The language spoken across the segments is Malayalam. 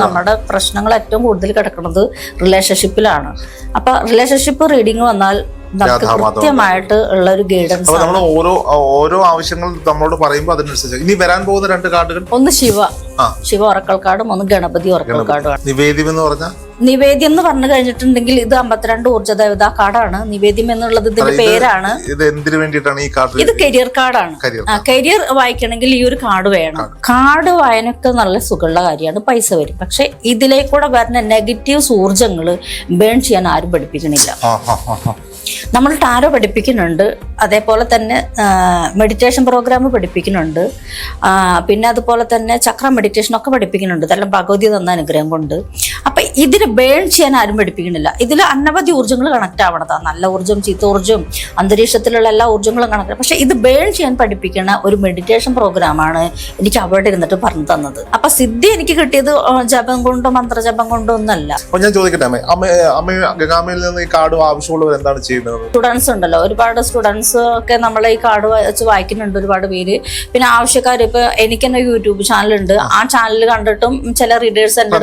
നമ്മുടെ പ്രശ്നങ്ങൾ ഏറ്റവും കൂടുതൽ കിടക്കുന്നത് റിലേഷൻഷിപ്പിലാണ് അപ്പൊ റിലേഷൻഷിപ്പ് റീഡിങ് വന്നാൽ നമുക്ക്. കൃത്യമായിട്ട് ഉള്ള ഒരു ഗൈഡൻസ് നമ്മൾ ഓരോ ഓരോ ആവശ്യങ്ങൾ നമ്മളോട് പറയുമ്പോൾ അതിനനുസരിച്ച്. ഇനി വരാൻ പോകുന്ന രണ്ട് കാർഡുകൾ? ഒന്ന് ശിവ. ശിവ ഉറക്കൽ കാർഡും ഒന്ന് ഗണപതി ഉറക്കൽ കാർഡുമാണ്. നിവേദ്യം എന്ന് പറഞ്ഞാൽ നിവേദ്യം എന്ന് പറഞ്ഞു കഴിഞ്ഞിട്ടുണ്ടെങ്കിൽ ഇത് അമ്പത്തിരണ്ട് ഊർജ ദേവതാ കാർഡാണ്. നിവേദ്യം എന്നുള്ളത് ഇതിന്റെ പേരാണ്. ഇത് എന്തിനു വേണ്ടിയിട്ടാണ് ഈ കാർഡ് ഇത് കരിയർ കാർഡാണ്. കരിയർ വായിക്കണമെങ്കിൽ ഈ ഒരു കാർഡ് വേണം. കാർഡ്. വായനൊക്കെ നല്ല സുഖമുള്ള കാര്യമാണ് പൈസ വരും. പക്ഷെ ഇതിലേക്കൂടെ വരുന്ന നെഗറ്റീവ് ഊർജങ്ങൾ ബേൺ ചെയ്യാൻ ആരും പഠിപ്പിക്കണില്ല. നമ്മൾ ടാരോ പഠിപ്പിക്കുന്നുണ്ട്. അതേപോലെ തന്നെ മെഡിറ്റേഷൻ പ്രോഗ്രാം പഠിപ്പിക്കുന്നുണ്ട്. പിന്നെ അതുപോലെ തന്നെ ചക്ര മെഡിറ്റേഷൻ ഒക്കെ പഠിപ്പിക്കുന്നുണ്ട്. ഇതെല്ലാം ഭഗവതി തന്ന അനുഗ്രഹം കൊണ്ട്. ഇതിന് ബേൺ ചെയ്യാൻ ആരും പഠിപ്പിക്കുന്നില്ല. ഇതിൽ അനവധി ഊർജങ്ങൾ കണക്ട് ആവണതാണ് നല്ല ഊർജം ചീത്ത ഊർജം അന്തരീക്ഷത്തിലുള്ള എല്ലാ ഊർജങ്ങളും കണക്ട് പക്ഷെ ഇത് ബേൺ ചെയ്യാൻ പഠിപ്പിക്കുന്ന ഒരു മെഡിറ്റേഷൻ പ്രോഗ്രാമാണ് എനിക്ക് അവിടെ ഇരുന്നിട്ട് പറഞ്ഞു തന്നത്. അപ്പൊ സിദ്ധി എനിക്ക് കിട്ടിയത് ജപം കൊണ്ടോ മന്ത്രജപം കൊണ്ടോ ഒന്നല്ല. അപ്പൊ ഞാൻ ചോദിക്കട്ടെ നിന്ന് ഈ കാർഡ് ആവശ്യമുള്ളവർ എന്താണ് ചെയ്യുന്നത്? സ്റ്റുഡൻസ് ഉണ്ടല്ലോ. ഒരുപാട് സ്റ്റുഡൻസ് ഒക്കെ നമ്മളെ ഈ കാർഡ് വെച്ച് വായിക്കുന്നുണ്ട് ഒരുപാട് പേര്. പിന്നെ ആവശ്യക്കാർ ഇപ്പൊ എനിക്ക് തന്നെ യൂട്യൂബ് ചാനലുണ്ട് ആ ചാനൽ കണ്ടിട്ടും ചില റീഡേഴ്സ് എന്റെ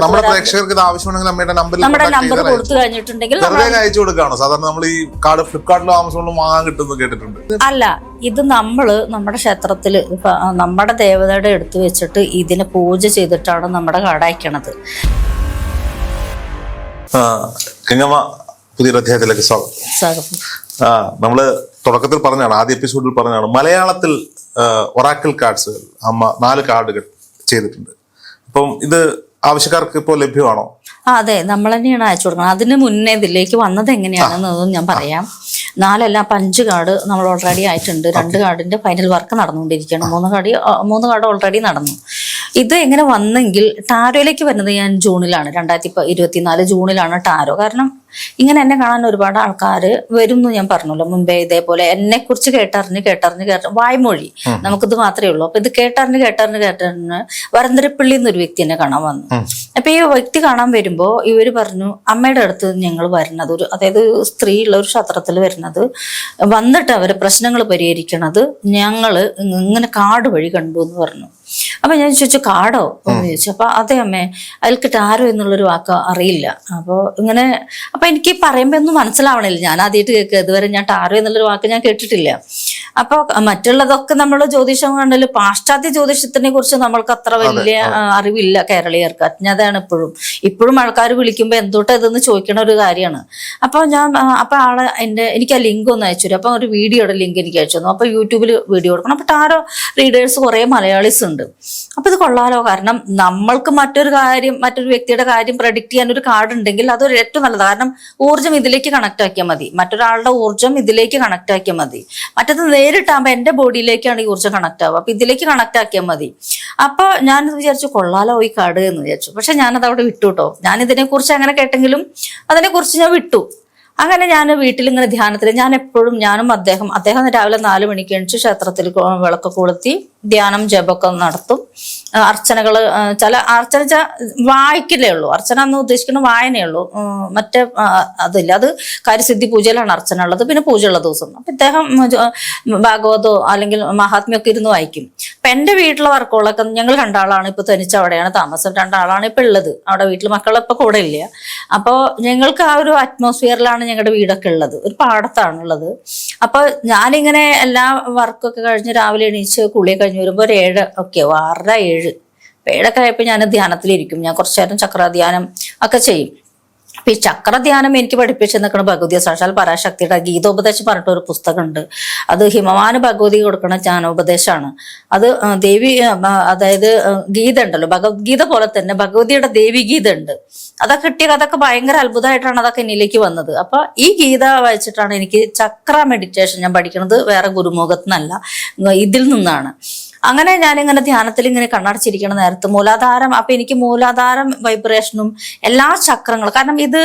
ആവശ്യമുണ്ടെങ്കിൽ അമ്മയുടെ നമ്പറിൽ നമ്മുടെ നമ്പർ കൊടുത്തു കഴിഞ്ഞിട്ടുണ്ടെങ്കിൽ വെറുതെ അയച്ചു കൊടുക്കുകയാണോ? സാധാരണ നമ്മൾ ഈ കാർഡ് ഫ്ലിപ്കാർട്ടിലും ആമസോണിലും വാങ്ങാൻ കിട്ടുമെന്ന് കേട്ടിട്ടുണ്ട്. അല്ല ഇത് നമ്മൾ നമ്മുടെ ക്ഷേത്രത്തിൽ നമ്മുടെ ദേവതയുടെ എടുത്തു വെച്ചിട്ട് ഇതിനെ പൂജ ചെയ്തിട്ടാണ് നമ്മുടെ കാർഡ് അയക്കണത്. കിങ്ങമ്മ പുതിയൊരു അധ്യായത്തിലേക്ക് സ്വാഗതം. സ്വാഗതം. ആ നമ്മൾ തുടക്കത്തിൽ പറഞ്ഞാണ് ആദ്യ എപ്പിസോഡിൽ പറഞ്ഞാണ് മലയാളത്തിൽ ഒറാക്കിൾ കാർഡ്സുകൾ അമ്മ നാല് കാർഡുകൾ ചെയ്തിട്ടുണ്ട്. അപ്പം ഇത് ആവശ്യക്കാർക്ക് ഇപ്പോൾ ലഭ്യമാണോ? അതെ നമ്മൾ തന്നെയാണ് അയച്ചു കൊടുക്കണം അതിന് മുന്നേ ഇതിലേക്ക് വന്നത് എങ്ങനെയാണെന്നതും ഞാൻ പറയാം. നാലല്ല അപ്പൊ അഞ്ച് കാർഡ് നമ്മൾ ഓൾറെഡി ആയിട്ടുണ്ട്. രണ്ട് കാർഡിന്റെ ഫൈനൽ വർക്ക് നടന്നുകൊണ്ടിരിക്കുകയാണ്. മൂന്ന് കാർഡ് മൂന്ന് കാർഡ് ഓൾറെഡി നടന്നു. ഇത് എങ്ങനെ വന്നെങ്കിൽ ടാരോയിലേക്ക് വരുന്നത് ഞാൻ ജൂണിലാണ് രണ്ടായിരത്തി ഇരുപത്തിനാല് ജൂണിലാണ് ടാരോ. കാരണം ഇങ്ങനെ എന്നെ കാണാൻ ഒരുപാട് ആൾക്കാർ വരും എന്ന് ഞാൻ പറഞ്ഞല്ലോ. മുമ്പേ ഇതേപോലെ എന്നെ കുറിച്ച് കേട്ടറിഞ്ഞ് കേട്ടറിഞ്ഞ് കേട്ട വായ്മൊഴി നമുക്കിത് മാത്രമേ ഉള്ളൂ. അപ്പൊ ഇത് കേട്ടറിഞ്ഞ് കേട്ടറിഞ്ഞ് കേട്ടറിഞ്ഞ് വരന്തരപ്പള്ളി എന്നൊരു വ്യക്തി എന്നെ കാണാൻ വന്നു. അപ്പൊ ഈ വ്യക്തി കാണാൻ വരുമ്പോ ഇവർ പറഞ്ഞു അമ്മയുടെ അടുത്ത് ഞങ്ങൾ വരുന്നത് ഒരു അതായത് സ്ത്രീ ഉള്ള ഒരു ക്ഷത്രത്തിൽ വരുന്നത്. വന്നിട്ട് അവരെ പ്രശ്നങ്ങൾ പരിഹരിക്കണത് ഞങ്ങൾ ഇങ്ങനെ കാട് വഴി കണ്ടു എന്ന് പറഞ്ഞു. അപ്പൊ ഞാൻ ചോദിച്ചു കാടോ? എന്ന് ചോദിച്ചു. അപ്പൊ അതെ അമ്മേ അതിൽ ടാരോ എന്നുള്ളൊരു വാക്ക് അറിയില്ല. അപ്പൊ ഇങ്ങനെ അപ്പൊ എനിക്ക് പറയുമ്പോ ഒന്നും മനസ്സിലാവണില്ല. ഞാൻ ആദ്യമായിട്ട് കേൾക്കുക. ഇതുവരെ ഞാൻ ടാരോ എന്നുള്ളൊരു വാക്ക് ഞാൻ കേട്ടിട്ടില്ല. അപ്പൊ മറ്റുള്ളതൊക്കെ നമ്മൾ ജ്യോതിഷം കണ്ടാൽ പാശ്ചാത്യ ജ്യോതിഷത്തിനെ കുറിച്ച് നമ്മൾക്ക് അത്ര വലിയ അറിവില്ല കേരളീയർക്ക്. അജ്ഞതയാണ് ഇപ്പോഴും. ഇപ്പോഴും ആൾക്കാർ വിളിക്കുമ്പോൾ എന്തോട്ടാ ഇതെന്ന് ചോദിക്കണ ഒരു കാര്യമാണ്. അപ്പൊ ഞാൻ അപ്പോൾ അപ്പൊ എന്റെ എന്റെ എനിക്ക് ആ ലിങ്ക് ഒന്ന് അയച്ചു തരും. അപ്പൊ ഒരു വീഡിയോയുടെ ലിങ്ക് എനിക്ക് അയച്ചു തന്നു. അപ്പൊ യൂട്യൂബിൽ വീഡിയോ കൊടുക്കണം. അപ്പൊ ടാരോ റീഡേഴ്സ് കുറെ മലയാളീസ് ഉണ്ട്. അപ്പൊ ഇത് കൊള്ളാലോ. കാരണം നമ്മൾക്ക് മറ്റൊരു കാര്യം മറ്റൊരു വ്യക്തിയുടെ കാര്യം പ്രഡിക്ട് ചെയ്യാൻ ഒരു കാർഡ് ഉണ്ടെങ്കിൽ അതൊരു ഏറ്റവും നല്ലത്. കാരണം ഊർജം ഇതിലേക്ക് കണക്ട് ആക്കിയാൽ മതി. മറ്റൊരാളുടെ ഊർജം ഇതിലേക്ക് കണക്ട് ആക്കിയാൽ മതി. മറ്റത് നേരിട്ടാകുമ്പോൾ എന്റെ ബോഡിയിലേക്കാണ് ഈ ഊർജം കണക്ട് ആവുക. അപ്പൊ ഇതിലേക്ക് കണക്ട് ആക്കിയാൽ മതി. അപ്പൊ ഞാൻ വിചാരിച്ചു കൊള്ളാലോ ഈ കാർഡ് എന്ന് വിചാരിച്ചു. പക്ഷെ ഞാനത് അവിടെ വിട്ടു കേട്ടോ. ഞാൻ ഇതിനെ കുറിച്ച് അങ്ങനെ കേട്ടെങ്കിലും അതിനെ കുറിച്ച് ഞാൻ വിട്ടു. അങ്ങനെ ഞാൻ വീട്ടിൽ ഇങ്ങനെ ധ്യാനത്തിൽ ഞാൻ എപ്പോഴും ഞാനും അദ്ദേഹം അദ്ദേഹം രാവിലെ നാല് മണിക്ക് എണിച്ച് ക്ഷേത്രത്തിൽ വിളക്ക് കൊളുത്തി ധ്യാനം ജപമൊക്കെ നടത്തും. ആ, അർച്ചനകൾ ചില അർച്ചന വായിക്കില്ലേ ഉള്ളൂ. അർച്ചന എന്ന് ഉദ്ദേശിക്കുന്ന വായനയേ ഉള്ളൂ. മറ്റേ അതില്ല. അത് കാര്യസിദ്ധി പൂജയിലാണ് അർച്ചന ഉള്ളത്. പിന്നെ പൂജയുള്ള ദിവസം. അപ്പൊ ഇദ്ദേഹം ഭാഗവതോ അല്ലെങ്കിൽ മഹാത്മ്യമൊക്കെ ഇരുന്ന് വായിക്കും. അപ്പൊ എന്റെ വീട്ടിലെ വർക്കുകളൊക്കെ ഞങ്ങൾ രണ്ടാളാണ് ഇപ്പൊ തനിച്ച് അവിടെയാണ് താമസം. രണ്ടാളാണ് ഇപ്പൊ ഉള്ളത്. അവിടെ വീട്ടിൽ മക്കളിപ്പോ കൂടെ ഇല്ല. അപ്പോൾ ഞങ്ങൾക്ക് ആ ഒരു അറ്റ്മോസ്ഫിയറിലാണ് ഞങ്ങളുടെ വീടൊക്കെ ഉള്ളത്. ഒരു പാടത്താണുള്ളത് അപ്പോൾ ഞാനിങ്ങനെ എല്ലാ വർക്കൊക്കെ കഴിഞ്ഞ് രാവിലെ എണീച്ച് കുളി കഴിഞ്ഞ് വരുമ്പോൾ ഒരു ഏഴ് ഒക്കെ ആറര ഏഴ് ഏഴൊക്കെ ആയപ്പോൾ ഞാൻ ധ്യാനത്തിലിരിക്കും. ഞാൻ കുറച്ചു നേരം ചക്രധ്യാനം ഒക്കെ ചെയ്യും. അപ്പൊ ഈ ചക്രധ്യാനം എനിക്ക് പഠിപ്പിച്ചു നിൽക്കുന്ന ഭഗവതി സാക്ഷാൽ പരാശക്തിയുടെ ഗീതോപദേശം പറഞ്ഞിട്ട് ഒരു പുസ്തകമുണ്ട്. അത് ഹിമവാന് ഭഗവതി കൊടുക്കുന്ന ജ്ഞാനോപദേശമാണ് അത് ദേവി അതായത് ഗീത ഉണ്ടല്ലോ. ഭഗവത്ഗീത പോലെ തന്നെ ഭഗവതിയുടെ ദേവി ഗീത ഉണ്ട്. അതൊക്കെ കിട്ടിയ അതൊക്കെ ഭയങ്കര അത്ഭുതമായിട്ടാണ് അതൊക്കെ എന്നിലേക്ക് വന്നത്. അപ്പൊ ഈ ഗീത വായിച്ചിട്ടാണ് എനിക്ക് ചക്ര മെഡിറ്റേഷൻ ഞാൻ പഠിക്കുന്നത് വേറെ ഗുരുമുഖത്തു നിന്നല്ല ഇതിൽ നിന്നാണ്. അങ്ങനെ ഞാനിങ്ങനെ ധ്യാനത്തിൽ ഇങ്ങനെ കണ്ണടച്ചിരിക്കണ നേരത്ത് മൂലാധാരം അപ്പൊ എനിക്ക് മൂലാധാരം വൈബ്രേഷനും എല്ലാ ചക്രങ്ങളും കാരണം ഇത്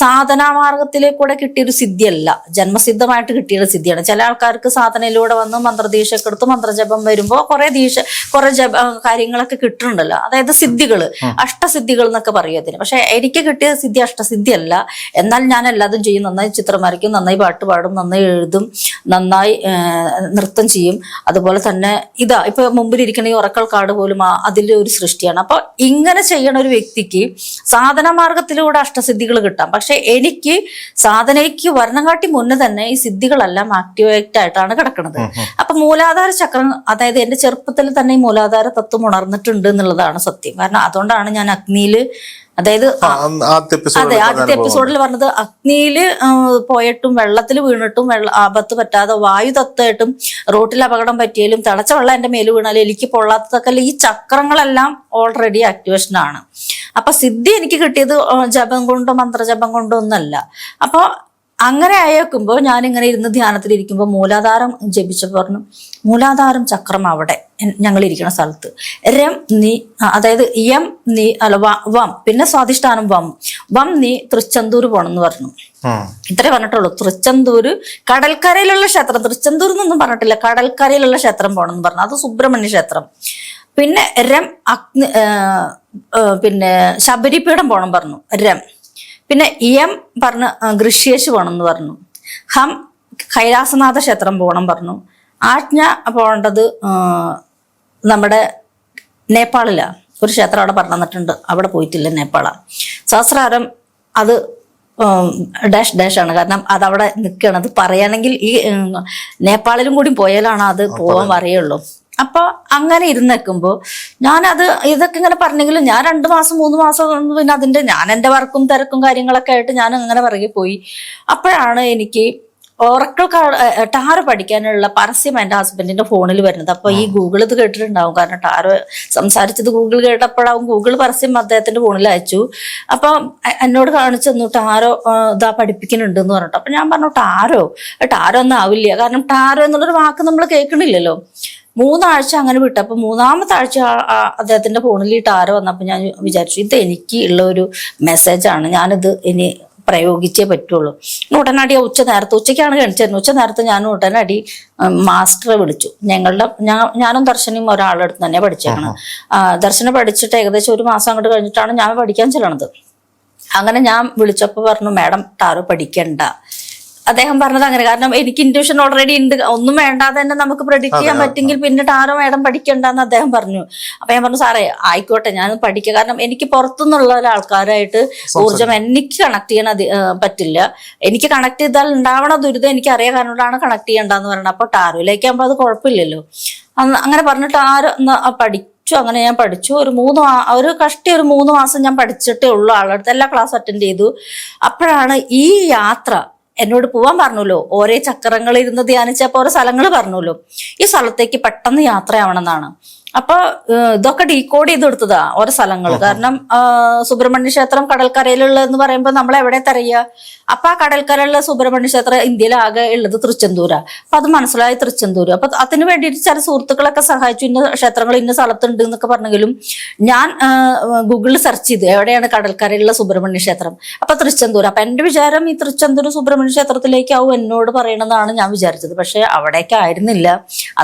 സാധനാമാർഗത്തിലേക്കൂടെ കിട്ടിയൊരു സിദ്ധിയല്ല. ജന്മസിദ്ധമായിട്ട് കിട്ടിയൊരു സിദ്ധിയാണ്. ചില ആൾക്കാർക്ക് സാധനയിലൂടെ വന്ന് മന്ത്രദീക്ഷയൊക്കെ എടുത്ത് മന്ത്രജപം വരുമ്പോൾ കുറെ ദീക്ഷ കുറെ ജപ കാര്യങ്ങളൊക്കെ കിട്ടുന്നുണ്ടല്ലോ. അതായത് സിദ്ധികൾ അഷ്ടസിദ്ധികൾ എന്നൊക്കെ പറയും അതിന്. പക്ഷെ എനിക്ക് കിട്ടിയ സിദ്ധി അഷ്ടസിദ്ധിയല്ല. എന്നാൽ ഞാൻ എല്ലാതും ചെയ്യും. നന്നായി ചിത്രം വരയ്ക്കും നന്നായി പാട്ട് പാടും നന്നായി എഴുതും നന്നായി നൃത്തം ചെയ്യും. അതുപോലെ തന്നെ ഇതാ ഇപ്പൊ ഇപ്പൊ മുമ്പിലിരിക്കുന്ന ഈ ഉറക്കൽ കാർഡ് പോലും അതിന്റെ ഒരു സൃഷ്ടിയാണ്. അപ്പൊ ഇങ്ങനെ ചെയ്യണ ഒരു വ്യക്തിക്ക് സാധന മാർഗത്തിലൂടെ അഷ്ടസിദ്ധികൾ കിട്ടാം. പക്ഷെ എനിക്ക് സാധനയ്ക്ക് വർണകാട്ടി മുന്നേ തന്നെ ഈ സിദ്ധികളെല്ലാം ആക്ടിവേറ്റ് ആയിട്ടാണ് കിടക്കുന്നത് അപ്പൊ മൂലാധാര ചക്രം അതായത് എന്റെ ചെറുപ്പത്തിൽ തന്നെ ഈ മൂലാധാര തത്വം ഉണർന്നിട്ടുണ്ട് എന്നുള്ളതാണ് സത്യം. കാരണം അതുകൊണ്ടാണ് ഞാൻ അഗ്നിയിൽ അതായത് അതെ ആദ്യത്തെ എപ്പിസോഡിൽ പറഞ്ഞത് അഗ്നിയിൽ പോയിട്ടും വെള്ളത്തിൽ വീണിട്ടും വെള്ള ആപത്ത് പറ്റാതെ വായു തത്തായിട്ടും റോട്ടിൽ അപകടം പറ്റിയാലും തിളച്ച വെള്ളം എന്റെ മേൽ വീണാലും എനിക്ക് പൊള്ളാത്തതൊക്കെ ഈ ചക്രങ്ങളെല്ലാം ഓൾറെഡി ആക്ടിവേഷൻ ആണ്. അപ്പൊ സിദ്ധി എനിക്ക് കിട്ടിയത് ജപം കൊണ്ടോ മന്ത്രജപം കൊണ്ടോ ഒന്നല്ല. അപ്പൊ അങ്ങനെ അയക്കുമ്പോൾ ഞാനിങ്ങനെ ഇരുന്ന് ധ്യാനത്തിലിരിക്കുമ്പോൾ മൂലാധാരം ജപിച്ചപ്പോൾ പറഞ്ഞു മൂലാധാരം ചക്രം അവിടെ. ഞങ്ങൾ ഇരിക്കുന്ന സ്ഥലത്ത്. രം നീ അതായത് യം നീ അല്ല വം പിന്നെ സ്വാധിഷ്ഠാനം വം. വം നീ തൃച്ചന്തൂർ പോണെന്ന് പറഞ്ഞു. ഇത്രേ പറഞ്ഞിട്ടുള്ളൂ. തൃച്ചന്തൂര് കടൽക്കരയിലുള്ള ക്ഷേത്രം. തൃച്ചന്തൂർ എന്നൊന്നും പറഞ്ഞിട്ടില്ല. കടൽക്കരയിലുള്ള ക്ഷേത്രം പോണെന്ന് പറഞ്ഞു. അത് സുബ്രഹ്മണ്യ ക്ഷേത്രം. പിന്നെ രം അഗ്നി പിന്നെ ശബരിപീഠം പോണം പറഞ്ഞു. രം. പിന്നെ എം പറഞ്ഞു ആ, ഋഷിയേശ് പോണം എന്ന് പറഞ്ഞു. ഹം കൈലാസനാഥ ക്ഷേത്രം പോകണം പറഞ്ഞു. ആജ്ഞ പോകേണ്ടത് നമ്മുടെ നേപ്പാളിലാ. ഒരു ക്ഷേത്രം അവിടെ പറഞ്ഞു തന്നിട്ടുണ്ട്. അവിടെ പോയിട്ടില്ല നേപ്പാള. സഹസ്രാരം അത് ഡാഷ് ഡാഷ് ആണ്. കാരണം അത് അവിടെ നിൽക്കുകയാണ്. അത് പറയുകയാണെങ്കിൽ ഈ നേപ്പാളിലും കൂടി പോയാലാണ് അത് പോകാൻ പറയുള്ളൂ അപ്പൊ അങ്ങനെ ഇരുന്നേക്കുമ്പോ ഞാനത് ഇതൊക്കെ ഇങ്ങനെ പറഞ്ഞെങ്കിലും ഞാൻ രണ്ട് മാസം മൂന്ന് മാസം പിന്നെ അതിന്റെ ഞാൻ എന്റെ വർക്കും തിരക്കും കാര്യങ്ങളൊക്കെ ആയിട്ട് ഞാൻ അങ്ങനെ പിറകെ പോയി. അപ്പോഴാണ് എനിക്ക് ഓറക്കിൾ ടാറ് പഠിക്കാനുള്ള പരസ്യം എന്റെ ഹസ്ബൻഡിന്റെ ഫോണിൽ വരുന്നത്. അപ്പൊ ഈ ഗൂഗിൾ ഇത് കേട്ടിട്ടുണ്ടാവും. കാരണം ടാറ് സംസാരിച്ചത് ഗൂഗിൾ കേട്ടപ്പോഴാവും ഗൂഗിൾ പരസ്യം അദ്ദേഹത്തിന്റെ ഫോണിൽ അയച്ചു. അപ്പൊ എന്നോട് കാണിച്ചു തന്നു ടാരോ ഇതാ പഠിപ്പിക്കുന്നുണ്ട് എന്ന് പറഞ്ഞിട്ട്. അപ്പൊ ഞാൻ പറഞ്ഞു ടാരോ ടാരോ ഒന്നും ആവില്ല. കാരണം ടാരോ എന്നുള്ളൊരു വാക്ക് നമ്മൾ കേൾക്കണില്ലല്ലോ. മൂന്നാഴ്ച അങ്ങനെ വിട്ടു അപ്പൊ മൂന്നാമത്തെ ആഴ്ച അദ്ദേഹത്തിന്റെ ഫോണിൽ ഈ ടാരോ വന്നപ്പോൾ ഞാൻ വിചാരിച്ചു ഇത് എനിക്ക് ഉള്ള ഒരു മെസ്സേജാണ് ഞാനിത് ഇനി പ്രയോഗിച്ചേ പറ്റുള്ളൂ. ഉടനടി ഉച്ച നേരത്തെ ഉച്ചയ്ക്കാണ് കഴിച്ചിരുന്നത് ഉച്ച നേരത്തെ ഞാൻ ഉടനടി മാസ്റ്ററെ വിളിച്ചു. ഞങ്ങളുടെ ഞാനും ദർശനയും ഒരാളെടുത്ത് തന്നെ പഠിച്ചേക്കണം ദർശനം പഠിച്ചിട്ട് ഏകദേശം ഒരു മാസം അങ്ങോട്ട് കഴിഞ്ഞിട്ടാണ് ഞാൻ പഠിക്കാൻ ചെല്ലണത്. അങ്ങനെ ഞാൻ വിളിച്ചപ്പോൾ പറഞ്ഞു മാഡം ടാറോ പഠിക്കണ്ട. അദ്ദേഹം പറഞ്ഞത് അങ്ങനെ. കാരണം എനിക്ക് ഇൻഡ്യൂഷൻ ഓൾറെഡി ഉണ്ട്. ഒന്നും വേണ്ടാതെ തന്നെ നമുക്ക് പ്രെഡിക്റ്റ് ചെയ്യാൻ പറ്റുമെങ്കിൽ പിന്നെ ടാറോ മേഡം പഠിക്കണ്ടെന്ന് അദ്ദേഹം പറഞ്ഞു. അപ്പൊ ഞാൻ പറഞ്ഞു സാറേ ആയിക്കോട്ടെ ഞാൻ പഠിക്കുക കാരണം എനിക്ക് പുറത്തുനിന്നുള്ള ഒരാൾക്കാരായിട്ട് ഊർജം എനിക്ക് കണക്ട് ചെയ്യാൻ പറ്റില്ല. എനിക്ക് കണക്ട് ചെയ്താൽ ഉണ്ടാവണ ദുരിതം എനിക്ക് അറിയാൻ കാരണമാണ് കണക്ട് ചെയ്യേണ്ടതെന്ന് പറയുന്നത്. അപ്പൊ ടാരോയിലേക്ക് ആകുമ്പോൾ അത് കുഴപ്പമില്ലല്ലോ. അങ്ങനെ പറഞ്ഞിട്ട് ആര് പഠി പഠിച്ചു. അങ്ങനെ ഞാൻ പഠിച്ചു. ഒരു മൂന്ന് ഒരു കഷ്ടി ഒരു മൂന്ന് മാസം ഞാൻ പഠിച്ചിട്ടേ ഉള്ളൂ. ആളടുത്ത് എല്ലാ ക്ലാസ് അറ്റൻഡ് ചെയ്തു. അപ്പോഴാണ് ഈ യാത്ര എന്നോട് പോവാൻ പറഞ്ഞല്ലോ. ഓരോ ചക്രങ്ങൾ ഇരുന്ന് ധ്യാനിച്ചപ്പോ ഓരോ സ്ഥലങ്ങൾ പറഞ്ഞല്ലോ. ഈ സ്ഥലത്തേക്ക് പെട്ടെന്ന് യാത്രയാവണം എന്നാണ്. അപ്പൊ ഇതൊക്കെ ഡീകോഡ് ചെയ്ത് കൊടുത്തതാ ഓരോ സ്ഥലങ്ങൾ. കാരണം സുബ്രഹ്മണ്യ ക്ഷേത്രം കടൽക്കരയിലുള്ള എന്ന് പറയുമ്പോൾ നമ്മൾ എവിടെ തരയുക അപ്പൊ ആ കടൽക്കരയിലുള്ള സുബ്രഹ്മണ്യ ക്ഷേത്രം ഇന്ത്യയിൽ ആകെ ഉള്ളത് തൃച്ചെന്തൂരാ. അപ്പൊ അത് മനസ്സിലായി തൃച്ചെന്തൂര്. അപ്പൊ അതിന് വേണ്ടിയിട്ട് ചില സുഹൃത്തുക്കളൊക്കെ സഹായിച്ചു. ഇന്ന ക്ഷേത്രങ്ങൾ ഇന്ന സ്ഥലത്തുണ്ട് എന്നൊക്കെ പറഞ്ഞെങ്കിലും ഞാൻ ഗൂഗിളിൽ സെർച്ച് ചെയ്ത് എവിടെയാണ് കടൽക്കരയിലുള്ള സുബ്രഹ്മണ്യ ക്ഷേത്രം. അപ്പൊ തൃച്ചെന്തൂർ അപ്പൊ എന്റെ വിചാരം ഈ തൃച്ചെന്തൂർ സുബ്രഹ്മണ്യ ക്ഷേത്രത്തിലേക്കാവും എന്നോട് പറയണമെന്നാണ് ഞാൻ വിചാരിച്ചത്. പക്ഷെ അവിടേക്കായിരുന്നില്ല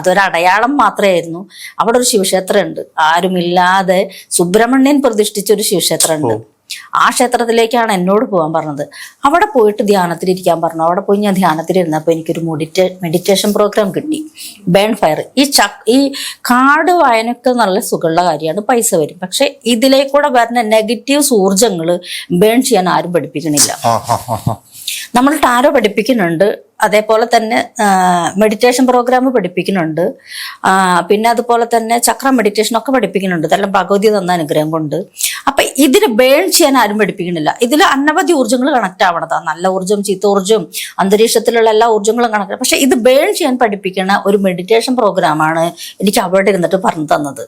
അതൊരു അടയാളം മാത്രമായിരുന്നു. അവിടെ ഒരു ശിവക്ഷേത്രം ഉണ്ട് ആരുമില്ലാതെ സുബ്രഹ്മണ്യൻ പ്രതിഷ്ഠിച്ച ഒരു ശിവക്ഷേത്രം ഉണ്ട് ആ ക്ഷേത്രത്തിലേക്കാണ് എന്നോട് പോകാൻ പറഞ്ഞത്. അവിടെ പോയിട്ട് ധ്യാനത്തിലിരിക്കാൻ പറഞ്ഞു. അവിടെ പോയി ഞാൻ ധ്യാനത്തിലിരുന്നപ്പോൾ എനിക്കൊരു മെഡിറ്റേ മെഡിറ്റേഷൻ പ്രോഗ്രാം കിട്ടി. ബേൺ ഫയർ ഈ ചക് ഈ കാർഡ് വായനക്ക് നല്ല സുഖമുള്ള കാര്യമാണ്. പൈസ വരും. പക്ഷെ ഇതിലേക്കൂടെ വരുന്ന നെഗറ്റീവ്സ് ഊർജങ്ങൾ ബേൺ ചെയ്യാൻ ആരും പഠിപ്പിക്കണില്ല. നമ്മൾ ടാരോ പഠിപ്പിക്കുന്നുണ്ട്. അതേപോലെ തന്നെ മെഡിറ്റേഷൻ പ്രോഗ്രാം പഠിപ്പിക്കുന്നുണ്ട്. പിന്നെ അതുപോലെ തന്നെ ചക്ര മെഡിറ്റേഷൻ ഒക്കെ പഠിപ്പിക്കുന്നുണ്ട്. ഇതെല്ലാം ഭഗവതി തന്ന അനുഗ്രഹം കൊണ്ട്. അപ്പൊ ഇതിന് ബേൺ ചെയ്യാൻ ആരും പഠിപ്പിക്കുന്നില്ല. ഇതിൽ അനവധി ഊർജങ്ങൾ കണക്ട് ആവണതാ. നല്ല ഊർജം ചീത്ത ഊർജം അന്തരീക്ഷത്തിലുള്ള എല്ലാ ഊർജങ്ങളും കണക്ട് പക്ഷെ ഇത് ബേൺ ചെയ്യാൻ പഠിപ്പിക്കുന്ന ഒരു മെഡിറ്റേഷൻ പ്രോഗ്രാമാണ് എനിക്ക് അവിടെ ഇരുന്നിട്ട് പറഞ്ഞു തന്നത്.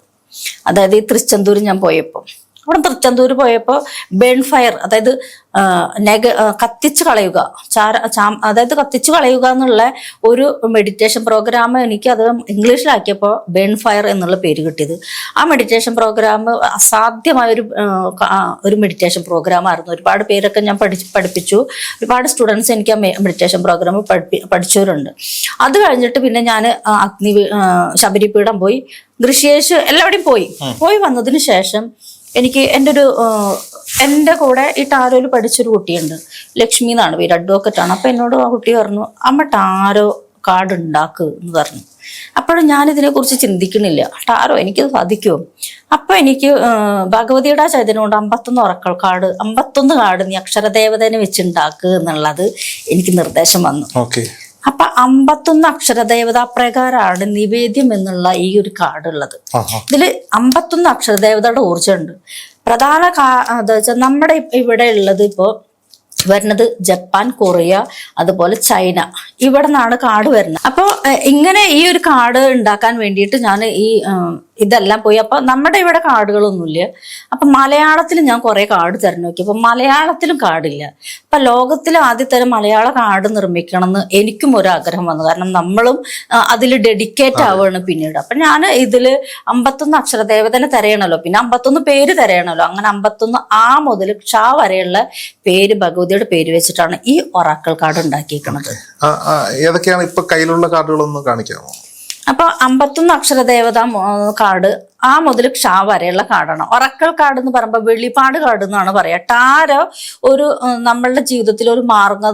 അതായത് ഈ തൃച്ചെന്തൂർ ഞാൻ പോയപ്പോൾ അവിടെ തൃച്ചന്തൂര് പോയപ്പോൾ ബേൺ ഫയർ അതായത് നെഗ കത്തിച്ച് കളയുക. ചാര ചാം അതായത് കത്തിച്ച് കളയുക എന്നുള്ള ഒരു മെഡിറ്റേഷൻ പ്രോഗ്രാം എനിക്ക് അത് ഇംഗ്ലീഷിലാക്കിയപ്പോൾ ബേൺ ഫയർ എന്നുള്ള പേര് കിട്ടിയത്. ആ മെഡിറ്റേഷൻ പ്രോഗ്രാം അസാധ്യമായ ഒരു ഒരു മെഡിറ്റേഷൻ പ്രോഗ്രാം ആയിരുന്നു. ഒരുപാട് പേരൊക്കെ ഞാൻ പഠിച്ച് പഠിപ്പിച്ചു. ഒരുപാട് സ്റ്റുഡൻസ് എനിക്ക് ആ മെഡിറ്റേഷൻ പ്രോഗ്രാം പഠിപ്പി പഠിച്ചവരുണ്ട്. അത് കഴിഞ്ഞിട്ട് പിന്നെ ഞാൻ അഗ്നി ശബരിപീഠം പോയി. ഋഷിയേശ് എല്ലാവിടെയും പോയി. പോയി വന്നതിന് ശേഷം എനിക്ക് എന്റെ ഒരു എന്റെ കൂടെ ഈ ടാരോയിൽ പഠിച്ചൊരു കുട്ടിയുണ്ട്. ലക്ഷ്മി എന്നാണ് പേര് അഡ്വക്കറ്റ് ആണ്. അപ്പൊ എന്നോട് ആ കുട്ടി പറഞ്ഞു അമ്മ ടാരോ കാർഡ് ഉണ്ടാക്ക് എന്ന് പറഞ്ഞു. അപ്പോഴും ഞാൻ ഇതിനെക്കുറിച്ച് ചിന്തിക്കണില്ല ടാരോ എനിക്കത് സാധിക്കുമോ അപ്പോൾ എനിക്ക് ഭഗവതിയുടെ ചൈതന്യം കൊണ്ട് അമ്പത്തൊന്ന് ഉറക്കൾ കാർഡ് അമ്പത്തൊന്ന് കാർഡ് നീ അക്ഷരദേവതനെ വെച്ചുണ്ടാക്കുക എന്നുള്ളത് എനിക്ക് നിർദ്ദേശം വന്നു. അപ്പൊ അമ്പത്തൊന്ന് അക്ഷരദേവത പ്രകാരമാണ് നിവേദ്യം എന്നുള്ള ഈ ഒരു കാർഡ് ഉള്ളത്. ഇതിൽ അമ്പത്തൊന്ന് അക്ഷരദേവതയുടെ ഊർജമുണ്ട് പ്രധാന കാ എന്താ വെച്ചാൽ നമ്മുടെ ഇവിടെ ഉള്ളത് ഇപ്പോ വരുന്നത് ജപ്പാൻ കൊറിയ അതുപോലെ ചൈന. ഇവിടെ നിന്നാണ് കാർഡ് വരുന്നത് അപ്പോൾ ഇങ്ങനെ ഈ ഒരു കാർഡ് ഉണ്ടാക്കാൻ വേണ്ടിയിട്ട് ഞാൻ ഈ ഇതെല്ലാം പോയി. അപ്പൊ നമ്മുടെ ഇവിടെ കാർഡുകളൊന്നുമില്ല അപ്പൊ മലയാളത്തിൽ ഞാൻ കുറെ കാർഡ് തിരഞ്ഞു നോക്കി. അപ്പൊ മലയാളത്തിലും കാർഡില്ല അപ്പൊ ലോകത്തിൽ ആദ്യത്തെ മലയാള കാർഡ് നിർമ്മിക്കണം എന്ന് എനിക്കും ഒരു ആഗ്രഹം വന്നു. കാരണം നമ്മളും അതിൽ ഡെഡിക്കേറ്റ് ആവുകയാണ് പിന്നീട്. അപ്പൊ ഞാൻ ഇതിൽ അമ്പത്തൊന്ന് അക്ഷരദേവതനെ തിരയണല്ലോ. പിന്നെ അമ്പത്തൊന്ന് പേര് തിരയണല്ലോ. അങ്ങനെ അമ്പത്തൊന്ന് ആ മുതൽ ക്ഷ വരെയുള്ള പേര് ഭഗവതിയുടെ പേര് വെച്ചിട്ടാണ് ഈ ഒറാക്കൾ കാർഡ് ഉണ്ടാക്കിയിരിക്കുന്നത് ഏതൊക്കെയാണ് ഇപ്പൊ കയ്യിലുള്ള കാർഡുകളൊന്ന് കാണിക്കാമോ? അപ്പൊ അമ്പത്തൊന്ന് അക്ഷരദേവത കാർഡ് ആ മുതൽ ക്ഷ വരെയുള്ള കാർഡാണ്. ഒറക്കൽ കാർഡ് എന്ന് പറയുമ്പോൾ വെളിപാട് കാർഡ് എന്നാണ് പറയുക ടാരോ ഒരു നമ്മളുടെ ജീവിതത്തിൽ ഒരു മാർഗ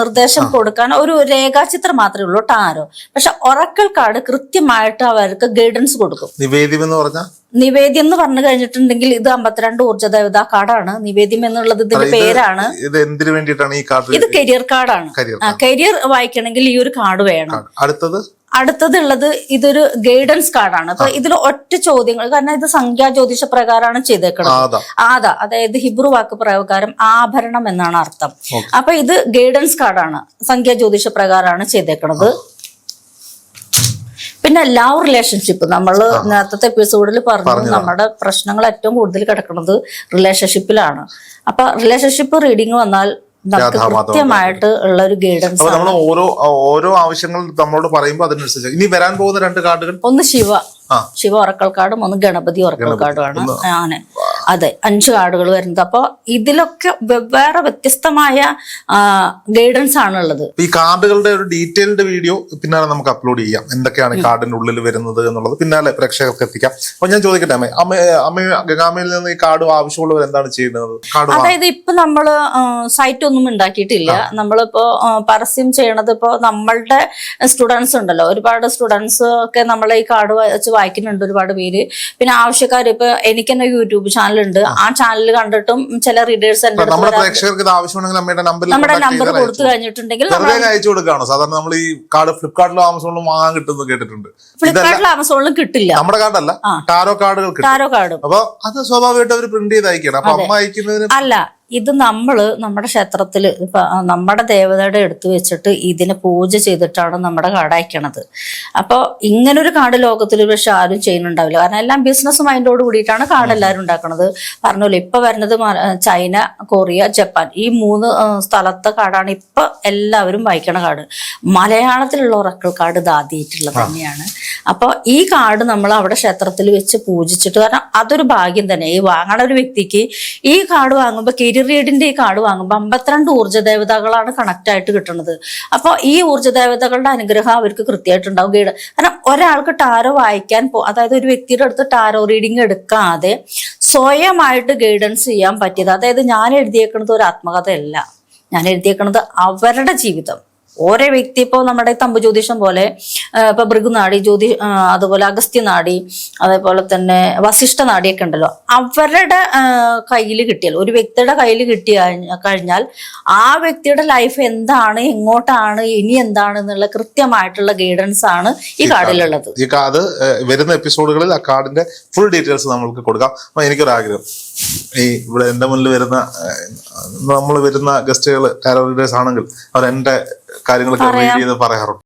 നിർദ്ദേശം കൊടുക്കാൻ ഒരു രേഖാചിത്രം മാത്രമേ ഉള്ളൂ ടാരോ. പക്ഷെ ഒറക്കൽ കാർഡ് കൃത്യമായിട്ട് അവർക്ക് ഗൈഡൻസ് കൊടുക്കും. നിവേദ്യം എന്ന് പറഞ്ഞാൽ നിവേദ്യം എന്ന് പറഞ്ഞു കഴിഞ്ഞിട്ടുണ്ടെങ്കിൽ ഇത് അമ്പത്തിരണ്ട് ഊർജ ദേവത കാർഡാണ്. നിവേദ്യം എന്നുള്ളത് ഇതിന്റെ പേരാണ്. ഇത് എന്തിനു വേണ്ടിയിട്ടാണ് ഈ കാർഡ് ഇത് കരിയർ കാർഡാണ്. കരിയർ വായിക്കണമെങ്കിൽ ഈ ഒരു കാർഡ് വേണം. അടുത്തത്? അടുത്തതുള്ളത് ഇതൊരു ഗൈഡൻസ് കാർഡാണ്. അപ്പൊ ഇതിൽ ഒറ്റ ചോദ്യങ്ങൾ കാരണം ഇത് സംഖ്യാ ജ്യോതിഷ പ്രകാരമാണ് ചെയ്തേക്കുന്നത് ആദാ. അതായത് ഹിബ്രു വാക്ക് പ്രകാരം ആഭരണം എന്നാണ് അർത്ഥം. അപ്പൊ ഇത് ഗൈഡൻസ് കാർഡാണ് സംഖ്യാ ജ്യോതിഷ പ്രകാരമാണ് ചെയ്തേക്കുന്നത് പിന്നെ ലവ് റിലേഷൻഷിപ്പ് നമ്മൾ നേരത്തെ എപ്പിസോഡിൽ പറഞ്ഞു നമ്മുടെ പ്രശ്നങ്ങൾ ഏറ്റവും കൂടുതൽ കിടക്കുന്നത് റിലേഷൻഷിപ്പിലാണ് അപ്പൊ റിലേഷൻഷിപ്പ് റീഡിങ് വന്നാൽ കൃത്യമായിട്ട് ഉള്ള ഒരു ഗൈഡൻസ് നമ്മൾ ഓരോ ഓരോ ആവശ്യങ്ങൾ നമ്മളോട് പറയുമ്പോൾ അതിനനുസരിച്ച് ഇനി വരാൻ പോകുന്ന രണ്ട് കാർഡുകൾ? ഒന്ന് ശിവ. ശിവ ഉറക്കൽ കാർഡും ഒന്ന് ഗണപതി ഉറക്കൽ കാർഡുമാണ് ആണ്. അതെ അഞ്ച് കാർഡുകൾ വരുന്നത്. അപ്പൊ ഇതിലൊക്കെ വെവ്വേറെ വ്യത്യസ്തമായ ഗൈഡൻസ് ആണുള്ളത്. ഈ കാർഡുകളുടെ ഒരു ഡീറ്റെയിൽഡ് വീഡിയോ പിന്നാലെ നമുക്ക് അപ്ലോഡ് ചെയ്യാം. എന്തൊക്കെയാണ് കാർഡിന്റെ ഉള്ളിൽ വരുന്നത് എന്നുള്ളത് പിന്നാലെ പ്രേക്ഷകർക്ക് എത്തിക്കാം. അപ്പൊ ഞാൻ ചോദിക്കട്ടെ അമ്മ അമ്മ അമ്മ ഗംഗാമയിൽ നിന്ന് ഈ കാർഡ് ആവശ്യമുള്ളവർ എന്താണ് ചെയ്യുന്നത്? അതായത് ഇപ്പൊ നമ്മൾ സൈറ്റ് ഒന്നും ഉണ്ടാക്കിയിട്ടില്ല. നമ്മളിപ്പോ പരസ്യം ചെയ്യണത് ഇപ്പോ നമ്മളുടെ സ്റ്റുഡൻസ് ഉണ്ടല്ലോ. ഒരുപാട് സ്റ്റുഡൻസ് ഒക്കെ നമ്മളെ ഈ കാർഡ് വെച്ച് വായിക്കുന്നുണ്ട് ഒരുപാട് പേര്. പിന്നെ ആവശ്യക്കാർ ഇപ്പൊ എനിക്ക് തന്നെ യൂട്യൂബ് ചാനൽ ഉണ്ട്. ആ. ചാനൽ കണ്ടിട്ടും ചില റീഡേഴ്സ് എന്റെ നമ്മുടെ പ്രേക്ഷകർക്ക് ആവശ്യമുണ്ടെങ്കിൽ നമ്മുടെ നമ്പർ കൊടുത്തു കഴിഞ്ഞിട്ടുണ്ടെങ്കിൽ അയച്ചു കൊടുക്കുകയാണോ? സാധാരണ നമ്മൾ ഈ കാർഡ് ഫ്ലിപ്കാർട്ടിലും ആമസോണിലും വാങ്ങാൻ കിട്ടുന്നത് കേട്ടിട്ടുണ്ട്. ഫ്ലിപ്കാർട്ടിലും ആമസോണിലും കിട്ടില്ല. നമ്മുടെ കാർഡല്ല. ടാരോ കാർഡുകൾ ടാരോ കാർഡും. അപ്പൊ അത് സ്വാഭാവികമായിട്ട് അവർ പ്രിന്റ് ചെയ്ത് അയക്കണം അപ്പൊ അമ്മ അയക്കുന്നതിന് അല്ല ഇത് നമ്മൾ നമ്മുടെ ക്ഷേത്രത്തിൽ ഇപ്പൊ നമ്മുടെ ദേവതയുടെ എടുത്തു വെച്ചിട്ട് ഇതിനെ പൂജ ചെയ്തിട്ടാണ് നമ്മുടെ കാട് അയക്കണത് അപ്പോൾ ഇങ്ങനൊരു കാട് ലോകത്തിൽ പക്ഷെ ആരും ചെയ്യുന്നുണ്ടാവില്ല. കാരണം എല്ലാം ബിസിനസ് മൈൻഡോട് കൂടിയിട്ടാണ് കാട് എല്ലാവരും ഉണ്ടാക്കുന്നത് പറഞ്ഞല്ലോ ഇപ്പൊ വരുന്നത് ചൈന കൊറിയ ജപ്പാൻ ഈ മൂന്ന് സ്ഥലത്തെ കാടാണ് ഇപ്പൊ എല്ലാവരും വായിക്കണ കാട്. മലയാളത്തിലുള്ള ഒറക്കൾ കാട് ദാതിയിട്ടുള്ളത് തന്നെയാണ്. അപ്പോൾ ഈ കാട് നമ്മൾ അവിടെ ക്ഷേത്രത്തിൽ വെച്ച് പൂജിച്ചിട്ട് കാരണം അതൊരു ഭാഗ്യം തന്നെ. ഈ വാങ്ങണ ഒരു വ്യക്തിക്ക് ഈ കാട് വാങ്ങുമ്പോൾ കരിയറീഡിന്റെ ഈ കാർഡ് വാങ്ങുമ്പോൾ അമ്പത്തിരണ്ട് ഊർജ ദേവതകളാണ് കണക്ട് ആയിട്ട് കിട്ടുന്നത് അപ്പോൾ ഈ ഊർജ ദേവതകളുടെ അനുഗ്രഹം അവർക്ക് കൃത്യമായിട്ടുണ്ടാവും ഗൈഡ് കാരണം ഒരാൾക്ക് ടാരോ വായിക്കാൻ പോ അതായത് ഒരു വ്യക്തിയുടെ അടുത്ത് ടാരോ റീഡിങ് എടുക്കാതെ സ്വയമായിട്ട് ഗൈഡൻസ് ചെയ്യാൻ പറ്റിയത് അതായത് ഞാൻ എഴുതിയേക്കുന്നത് ഒരു ആത്മകഥയല്ല. ഞാൻ എഴുതിയേക്കുന്നത് അവരുടെ ജീവിതം. ഓരോ വ്യക്തി ഇപ്പോൾ നമ്മുടെ തമ്പു ജ്യോതിഷം പോലെ ഇപ്പൊ ഭൃഗുനാടി ജ്യോതി അതുപോലെ അഗസ്ത്യ നാടി അതേപോലെ തന്നെ വസിഷ്ഠ നാടിയൊക്കെ ഉണ്ടല്ലോ. അവരുടെ കയ്യിൽ കിട്ടിയാൽ ഒരു വ്യക്തിയുടെ കയ്യിൽ കിട്ടി കഴിഞ്ഞാൽ ആ വ്യക്തിയുടെ ലൈഫ് എന്താണ് എങ്ങോട്ടാണ് ഇനി എന്താണ് എന്നുള്ള കൃത്യമായിട്ടുള്ള ഗൈഡൻസ് ആണ് ഈ കാർഡിലുള്ളത്. ഈ കാർഡ് വരുന്ന എപ്പിസോഡുകളിൽ ആ കാർഡിന്റെ ഫുൾ ഡീറ്റെയിൽസ് നമ്മൾക്ക് കൊടുക്കാം. അപ്പൊ എനിക്കൊരാഗ്രഹം. ഈ ഇവിടെ എന്റെ മുന്നിൽ വരുന്ന നമ്മൾ വരുന്ന ഗസ്റ്റുകൾ ടാരോ റീഡേഴ്സ് ആണെങ്കിൽ അവർ എന്റെ കാര്യങ്ങളൊക്കെ റീഡ് ചെയ്ത് പറയാറുണ്ട്.